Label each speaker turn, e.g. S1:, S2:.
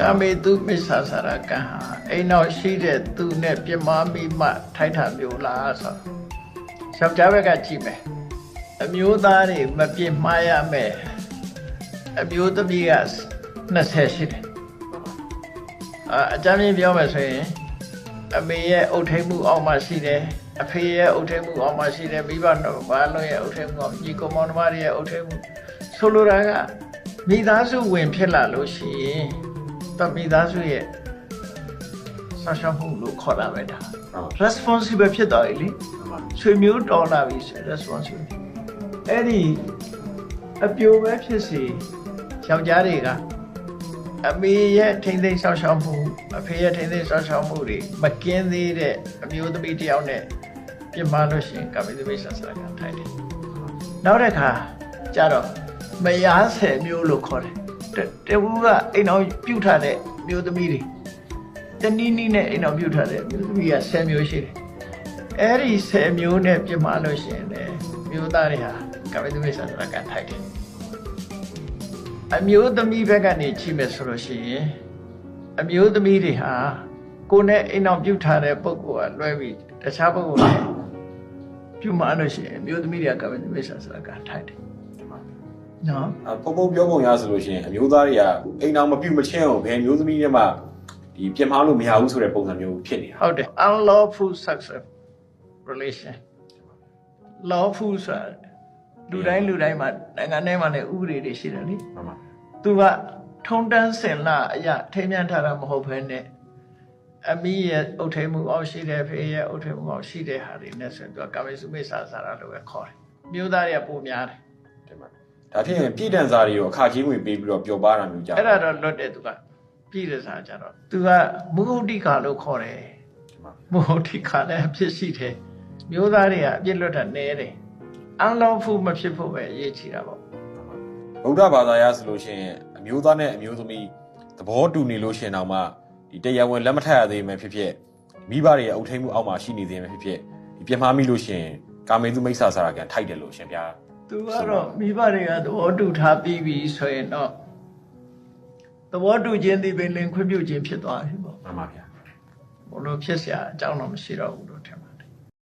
S1: ကာမေတုမစ္ဆာစာရကံဟာအိမ်နောက်ရှိတဲ့သူနဲ့ပြမမိမှထိုက်တာမျိုးလားဆိုယောက်ျားဘက်ကကြည့်မယ်အမျိုးသားတွေမပြစ်မှားရမယ်အမျိုးသမီးက20ရှိတယ်အာအကြမ်းမြင်ပြောမယ်ဆိုရင်အမေရဲ့အုတ်ထိန်မှုအောက်မှာရှိတယ်အဖေရဲ့အုတ်ထိန်မှုအောက်မှာရှိတယ်မိဘတို့ဘာလို့ရဲ့အုတ်ထိန်မှုအောက်ညီကောင်မောင်နှမတွေရဲ့အုတ်ထိန်မှုဆိုလိုတာကမိသားစုဝင်ဖြစ်လာလို့ရှိရင် တမိသားစုရဲ့ဆောက်ရှောက်မှုလို့ခေါ်တာပဲဒါ
S2: ဟုတ်
S1: responsible ဖြစ်သွားပြီလေ
S2: ပါ
S1: ဆွေမျိုးတော်လာပြီဆို responsible အဲ့ဒီအပြိုပဲဖြစ်စီယောက်ျားတွေကအမေရဲ့ထိမ့်သိမ်းဆောက်ရှောက်မှုအဖေရဲ့ထိမ့်သိမ်းဆောက်ရှောက်မှုတွေမကင်းသေးတဲ့အမျိုးသမီးတစ်ယောက်နဲ့ပြင်မာလို့ရှိရင်ကာမိသမိတ်ဆာဆရာကထိုက်တယ်နောက်တစ်ခါကြတော့မယားဆယ်မျိုးလို့ခေါ်တယ် တတဝူကအိမ်အောင်ပြုတ်ထားတဲ့မျိုးသမီးတွေတနည်းနည်းနဲ့အိမ်အောင်ပြုတ်ထားတဲ့မျိုးသမီးကဆယ်မျိုးရှိတယ်အဲ့ဒီဆယ်မျိုးနဲ့ပြင်မာလို့ရှိရင်လည်းမျိုးသားတွေဟာကာမိသမိတ်ဆာဆရာကထိုက်တယ်အမျိုးသမီးဘက်ကနေကြည့်မယ်ဆိုလို့ရှိရင်အမျိုးသမီးတွေဟာကိုယ်နဲ့အိမ်အောင်ပြုတ်ထားတဲ့ပုံကောလွှဲပြီးတခြားပုံကောနဲ့ပြုတ်မှလို့ရှိရင်အမျိုးသမီးတွေကကမ္ဘာသမီးဆာဆရာကထိုက်တယ် နော်
S2: အပုံပုံပြောပုံရဆိုလို့ရှိရင်အမျိုးသားတွေကအိမ်အောင်မပြုတ်မချင်းအောင်ဘယ်မျိုးသမီးတွေမှဒီပြင်မာလို့မရဘူးဆိုတဲ့ပုံစံမျိုးဖြစ်နေတာ
S1: ဟုတ်တယ် unlawful sex relation lawful ဆိုတာလူတိုင်းလူတိုင်းမှာနိုင်ငံတိုင်းမှာလည်းဥပဒေတွေရှိတယ်လေ
S2: မှန်ပါ
S1: သူကထုံတန်းစင်လာအရာထိမ်းမြန်းထားတာမဟုတ်ဘဲနဲ့အမီးရဲ့အုတ်ထိန်မှုအောက်ရှိတယ်ဖေးရဲ့အုတ်ထိန်မှုအောက်ရှိတဲ့ဟာတွေနဲ့ဆိုရင်သူကကာမေစုမိစ္ဆာစာရလို့ပဲခေါ်တယ်မျိုးသားတွေကပုံများတယ်
S2: တင်ပါ ဒါဖြစ်ရင်ပြည်တန်စာတွေရောအခကြီးငွေပေးပြီးတော့ပျော်ပါတာမျိုးကြာ
S1: အဲ့ဒါတော့လွတ်တယ်သူကပြည်တဲ့စာကြတော့သူကမုဂုတ်တိကာလို့ခေါ်တယ်
S2: တင်ပါ
S1: မုဂုတ်တိကာလည်းအဖြစ်ရှိတယ်မျိုးသားတွေကအပြစ်လွတ်တာနည်းတယ်အန်လောဖူမဖြစ်ဖို့ပဲအရေးကြီးတာပေါ့
S2: ဗုဒ္ဓဘာသာရဆိုလို့ရှိရင်အမျိုးသားနဲ့အမျိုးသမီးသဘောတူနေလို့ရှရင်တော့မှဒီတရားဝင်လက်မထပ်ရသေးမှဖြစ်ဖြစ်မိဘတွေရဲ့အုပ်ထိန်မှုအောက်မှာရှိနေသေးမှဖြစ်ဖြစ်ဒီပြင်မာမိလို့ရှရင်ကာမေသူမိစ္ဆာစာရကန်ထိုက်တယ်လို့ရှင်ဗျာ
S1: သူကတော့မိဘတွေကသဘောတူထားပြီးပြီဆိုရင်တော့သဘောတူခြင်းဒီပင်လင်ခွင့်ပြုခြင်းဖြစ်သွားပြီပေါ့
S2: မှန်ပါဗျာ
S1: ဘလို့ဖြစ်เสียအကြောင်းတော့မရှိတော့ဘူးလို့ထင်ပါ